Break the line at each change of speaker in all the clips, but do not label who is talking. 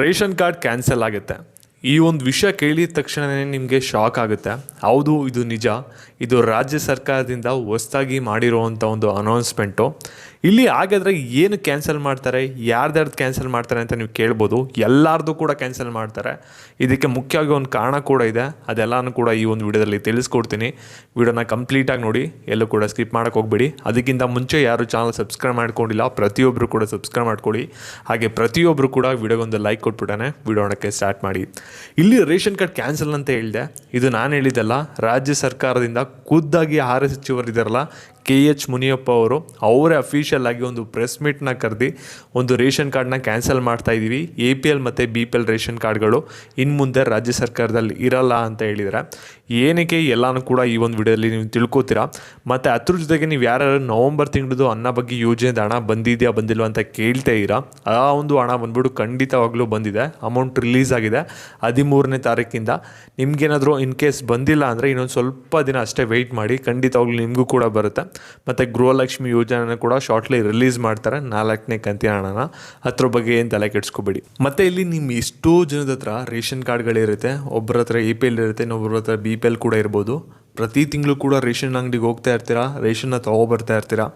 Ration card cancel ಆಗುತ್ತೆ. ಈ ಒಂದು ವಿಷಯ ಕೇಳಿದ ತಕ್ಷಣವೇ ನಿಮಗೆ ಶಾಕ್ ಆಗುತ್ತೆ. ಹೌದು, ಇದು ನಿಜ. ಇದು ರಾಜ್ಯ ಸರ್ಕಾರದಿಂದ ಹೊಸ್ದಾಗಿ ಮಾಡಿರುವಂಥ ಒಂದು ಅನೌನ್ಸ್ಮೆಂಟು. ಇಲ್ಲಿ ಹಾಗಾದರೆ ಏನು ಕ್ಯಾನ್ಸಲ್ ಮಾಡ್ತಾರೆ? ಯಾರ್ದಾರ್ದು ಕ್ಯಾನ್ಸಲ್ ಮಾಡ್ತಾರೆ ಅಂತ ನೀವು ಕೇಳ್ಬೋದು. ಎಲ್ಲರದು ಕೂಡ ಕ್ಯಾನ್ಸಲ್ ಮಾಡ್ತಾರೆ. ಇದಕ್ಕೆ ಮುಖ್ಯವಾಗಿ ಒಂದು ಕಾರಣ ಕೂಡ ಇದೆ. ಅದೆಲ್ಲನೂ ಕೂಡ ಈ ಒಂದು ವಿಡಿಯೋದಲ್ಲಿ ತಿಳಿಸ್ಕೊಡ್ತೀನಿ. ವಿಡಿಯೋನ ಕಂಪ್ಲೀಟಾಗಿ ನೋಡಿ. ಎಲ್ಲೂ ಕೂಡ ಸ್ಕಿಪ್ ಮಾಡೋಕೆ ಹೋಗ್ಬೇಡಿ. ಅದಕ್ಕಿಂತ ಮುಂಚೆ ಯಾರು ಚಾನಲ್ ಸಬ್ಸ್ಕ್ರೈಬ್ ಮಾಡ್ಕೊಂಡಿಲ್ಲ ಪ್ರತಿಯೊಬ್ಬರು ಕೂಡ ಸಬ್ಸ್ಕ್ರೈಬ್ ಮಾಡ್ಕೊಳ್ಳಿ. ಹಾಗೆ ಪ್ರತಿಯೊಬ್ಬರು ಕೂಡ ವಿಡಿಯೋಗೊಂದು ಲೈಕ್ ಕೊಟ್ಬಿಟ್ಟಾನೆ ವಿಡಿಯೋಣಕ್ಕೆ ಸ್ಟಾರ್ಟ್ ಮಾಡಿ. ಇಲ್ಲಿ ರೇಷನ್ ಕಾರ್ಡ್ ಕ್ಯಾನ್ಸಲ್ ಅಂತ ಹೇಳಿದೆ. ಇದು ನಾನು ಹೇಳಿದ್ದಲ್ಲ, ರಾಜ್ಯ ಸರ್ಕಾರದಿಂದ ಖುದ್ದಾಗಿ ಆಹಾರ ಸಚಿವರಿದ್ದಾರಲ್ಲ ಕೆ ಎಚ್ ಮುನಿಯಪ್ಪ ಅವರು, ಅವರೇ ಅಫಿಷಿಯಲ್ ಆಗಿ ಒಂದು ಪ್ರೆಸ್ ಮೀಟ್ನ ಕರೆದು ಒಂದು ರೇಷನ್ ಕಾರ್ಡ್ನ ಕ್ಯಾನ್ಸಲ್ ಮಾಡ್ತಾ ಇದ್ದೀವಿ ಎ ಪಿ ಎಲ್ ಮತ್ತು ಬಿ ಪಿ ಎಲ್ ರೇಷನ್ ಕಾರ್ಡ್ಗಳು ಇನ್ನು ಮುಂದೆ ರಾಜ್ಯ ಸರ್ಕಾರದಲ್ಲಿ ಇರಲ್ಲ ಅಂತ ಹೇಳಿದರೆ. ಏನಕ್ಕೆ ಎಲ್ಲನೂ ಕೂಡ ಈ ಒಂದು ವಿಡಿಯೋದಲ್ಲಿ ನೀವು ತಿಳ್ಕೊತೀರಾ? ಮತ್ತು ಅದ್ರ ಜೊತೆಗೆ ನೀವು ಯಾರು ನವಂಬರ್ ತಿಂಗಳದು ಅನ್ನ ಬಗ್ಗೆ ಯೋಜನೆದ ಹಣ ಬಂದಿದೆಯಾ, ಬಂದಿಲ್ವ ಅಂತ ಕೇಳ್ತಾ ಇರ ಆ ಒಂದು ಹಣ ಬಂದ್ಬಿಟ್ಟು ಖಂಡಿತವಾಗ್ಲೂ ಬಂದಿದೆ. ಅಮೌಂಟ್ ರಿಲೀಸ್ ಆಗಿದೆ. ಹದಿಮೂರನೇ ತಾರೀಕಿಂದ. ನಿಮ್ಗೇನಾದರೂ ಇನ್ ಕೇಸ್ ಬಂದಿಲ್ಲ ಅಂದರೆ ಇನ್ನೊಂದು ಸ್ವಲ್ಪ ದಿನ ಅಷ್ಟೇ ವೆಯ್ಟ್ ಮಾಡಿ. ಖಂಡಿತವಾಗ್ಲೂ ನಿಮಗೂ ಕೂಡ ಬರುತ್ತೆ. ಮತ್ತು ಗೃಹಲಕ್ಷ್ಮಿ ಯೋಜನೆನ ಕೂಡ ಶಾರ್ಟ್ಲಿ ರಿಲೀಸ್ ಮಾಡ್ತಾರೆ. ನಾಲ್ಕನೇ ಕಂತಿನ ಹಣನ. ಅದ್ರ ಬಗ್ಗೆ ಏನು ತಲೆ ಕೆಡಿಸ್ಕೋಬೇಡಿ. ಮತ್ತು ಇಲ್ಲಿ ನಿಮ್ಮ ಎಷ್ಟೋ ಜನದ ಹತ್ರ ರೇಷನ್ ಕಾರ್ಡ್ಗಳಿರುತ್ತೆ ಒಬ್ಬರ ಹತ್ರ ಎ ಪಿ ಎಲ್ ಇರುತ್ತೆ ಇನ್ನೊಬ್ಬರ ಹತ್ರ ಬಿ ಪಿ ಎಲ್ ಕೂಡ ಇರ್ಬೋದು. ಪ್ರತಿ ತಿಂಗಳು ಕೂಡ ರೇಷನ್ ಅಂಗಡಿಗೆ ಹೋಗ್ತಾ ಇರ್ತೀರಾ? ರೇಷನ್ನ ತೊಗೊಬರ್ತಾ ಇರ್ತೀರಾ?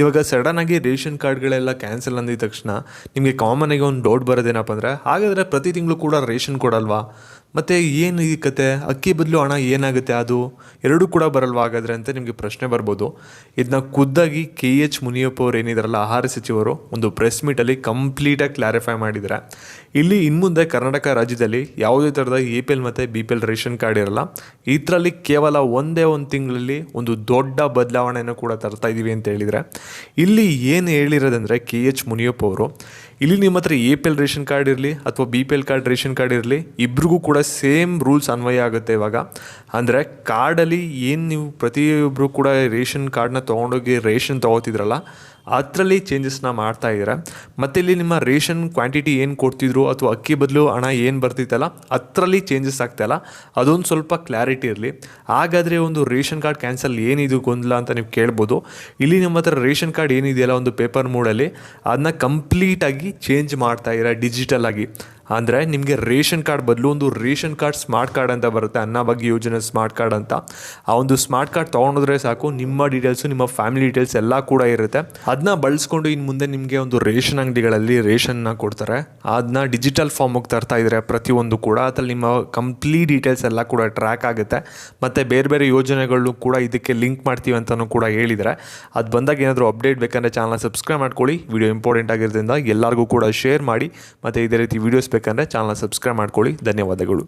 ಇವಾಗ ಸಡನ್ನಾಗಿ ರೇಷನ್ ಕಾರ್ಡ್ಗಳೆಲ್ಲ ಕ್ಯಾನ್ಸಲ್ ಅಂದಿದ ತಕ್ಷಣ ನಿಮಗೆ ಕಾಮನಾಗಿ ಒಂದು ಡೌಟ್ ಬರೋದೇನಪ್ಪ ಅಂದರೆ, ಹಾಗಾದರೆ ಪ್ರತಿ ತಿಂಗಳು ಕೂಡ ರೇಷನ್ ಕೊಡಲ್ವಾ? ಮತ್ತು ಏನು ಈ ಕತೆ? ಅಕ್ಕಿ ಬದಲು ಹಣ ಏನಾಗುತ್ತೆ ಅದು? ಎರಡೂ ಕೂಡ ಬರಲ್ವಾ ಹಾಗಾದರೆ ಅಂತ ನಿಮಗೆ ಪ್ರಶ್ನೆ ಬರ್ಬೋದು. ಇದನ್ನ ಖುದ್ದಾಗಿ ಕೆ ಎಚ್ ಮುನಿಯಪ್ಪ ಅವರು ಏನಿದಾರಲ್ಲ, ಆಹಾರ ಸಚಿವರು ಒಂದು ಪ್ರೆಸ್ ಮೀಟಲ್ಲಿ ಕಂಪ್ಲೀಟಾಗಿ ಕ್ಲಾರಿಫೈ ಮಾಡಿದ್ದಾರೆ ಇಲ್ಲಿ ಇನ್ಮುಂದೆ ಕರ್ನಾಟಕ ರಾಜ್ಯದಲ್ಲಿ ಯಾವುದೇ ಥರದ ಎ ಪಿ ಎಲ್ ಮತ್ತು B P L ration card ಇರಲ್ಲ. ಇದರಲ್ಲಿ ಕೇವಲ ಒಂದೇ ಒಂದು ತಿಂಗಳಲ್ಲಿ ಒಂದು ದೊಡ್ಡ ಬದಲಾವಣೆಯನ್ನು ಕೂಡ ತರ್ತಾ ಇದ್ದೀವಿ ಅಂತ ಹೇಳಿದರೆ. ಇಲ್ಲಿ ಏನು ಹೇಳಿರೋದಂದರೆ ಕೆ ಎಚ್ ಮುನಿಯಪ್ಪ ಅವರು, ಇಲ್ಲಿ ನಿಮ್ಮ ಹತ್ರ A P L ration card ಇರಲಿ ಅಥವಾ B P L card ration card ಇರಲಿ ಇಬ್ಬರಿಗೂ ಕೂಡ ಸೇಮ್ ರೂಲ್ಸ್ ಅನ್ವಯ ಆಗುತ್ತೆ ಇವಾಗ. ಅಂದರೆ ಕಾರ್ಡಲ್ಲಿ ಏನು ನೀವು ಪ್ರತಿಯೊಬ್ಬರು ಕೂಡ ರೇಷನ್ ಕಾರ್ಡ್ನ ತೊಗೊಂಡೋಗಿ ರೇಷನ್ ತೊಗೋತಿದ್ರಲ್ಲ ಅದರಲ್ಲಿ ಚೇಂಜಸ್ನ ಮಾಡ್ತಾ ಇದ್ದಾರೆ ಮತ್ತು ಇಲ್ಲಿ ನಿಮ್ಮ ರೇಷನ್ ಕ್ವಾಂಟಿಟಿ ಏನು ಕೊಡ್ತಿದ್ರು ಅಥವಾ ಅಕ್ಕಿ ಬದಲು ಹಣ ಏನು ಬರ್ತಿತ್ತಲ್ಲ, ಅದರಲ್ಲಿ ಚೇಂಜಸ್ ಆಗ್ತಾಯಿಲ್ಲ ಅದೊಂದು ಸ್ವಲ್ಪ ಕ್ಲಾರಿಟಿ ಇರಲಿ. ಹಾಗಾದರೆ ಒಂದು ರೇಷನ್ ಕಾರ್ಡ್ ಕ್ಯಾನ್ಸಲ್ ಏನಿದು ಗೊಂದಲ ಅಂತ ನೀವು ಕೇಳ್ಬೋದು. ಇಲ್ಲಿ ನಿಮ್ಮ ಹತ್ರ ರೇಷನ್ ಕಾರ್ಡ್ ಏನಿದೆಯಲ್ಲ ಒಂದು ಪೇಪರ್ ಮೂಡಲ್ಲಿ ಅದನ್ನ ಕಂಪ್ಲೀಟಾಗಿ ಚೇಂಜ್ ಮಾಡ್ತಾ ಇದ್ದಾರೆ ಡಿಜಿಟಲ್ ಆಗಿ. ಅಂದರೆ ನಿಮಗೆ ರೇಷನ್ ಕಾರ್ಡ್ ಬದಲು ಒಂದು ರೇಷನ್ ಕಾರ್ಡ್ ಸ್ಮಾರ್ಟ್ ಕಾರ್ಡ್ ಅಂತ ಬರುತ್ತೆ ಅನ್ನಭಾಗ್ಯ ಯೋಜನೆ ಸ್ಮಾರ್ಟ್ ಕಾರ್ಡ್ ಅಂತ. ಆ ಒಂದು ಸ್ಮಾರ್ಟ್ ಕಾರ್ಡ್ ತೊಗೊಂಡಿದ್ರೆ ಸಾಕು, ನಿಮ್ಮ ಡೀಟೇಲ್ಸು ನಿಮ್ಮ ಫ್ಯಾಮಿಲಿ ಡೀಟೇಲ್ಸ್ ಎಲ್ಲ ಕೂಡ ಇರುತ್ತೆ. ಅದನ್ನ ಬಳಸ್ಕೊಂಡು ಇನ್ನು ಮುಂದೆ ನಿಮಗೆ ಒಂದು ರೇಷನ್ ಅಂಗಡಿಗಳಲ್ಲಿ ರೇಷನ್ನ ಕೊಡ್ತಾರೆ. ಅದನ್ನ ಡಿಜಿಟಲ್ ಫಾರ್ಮಿಗೆ ತರ್ತಾ ಇದ್ದಾರೆ ಪ್ರತಿಯೊಂದು ಕೂಡ ಅದ್ರಲ್ಲಿ ನಿಮ್ಮ ಕಂಪ್ಲೀಟ್ ಡೀಟೇಲ್ಸ್ ಎಲ್ಲ ಕೂಡ ಟ್ರ್ಯಾಕ್ ಆಗುತ್ತೆ. ಮತ್ತು ಬೇರೆ ಬೇರೆ ಯೋಜನೆಗಳು ಕೂಡ ಇದಕ್ಕೆ ಲಿಂಕ್ ಮಾಡ್ತೀವಿ ಅಂತಲೂ ಕೂಡ ಹೇಳಿದರೆ. ಅದು ಬಂದಾಗ ಏನಾದರೂ ಅಪ್ಡೇಟ್ ಬೇಕಂದರೆ ಚಾನಲ್ ಸಬ್ಸ್ಕ್ರೈಬ್ ಮಾಡ್ಕೊಳ್ಳಿ. ವಿಡಿಯೋ ಇಂಪಾರ್ಟೆಂಟ್ ಆಗಿರೋದ್ರಿಂದ ಎಲ್ಲರಿಗೂ ಕೂಡ ಶೇರ್ ಮಾಡಿ. ಮತ್ತು ಇದೇ ರೀತಿ ವೀಡಿಯೋಸ್ ಬೇಕಂದರೆ ಚಾನಲ್ ಸಬ್ಸ್ಕ್ರೈಬ್ ಮಾಡ್ಕೊಳ್ಳಿ. ಧನ್ಯವಾದಗಳು.